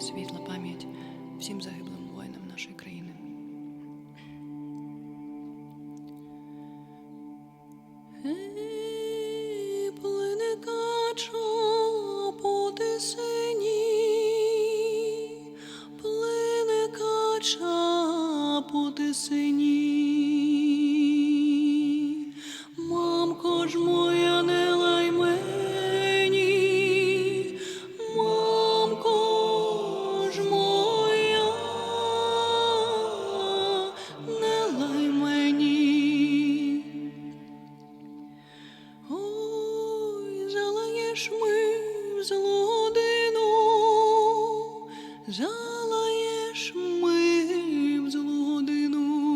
світла пам'ять всім загиблим воїнам нашої країни. Сині, плине кача по тисині, ж ми в злодину, залаєш ми в злодину.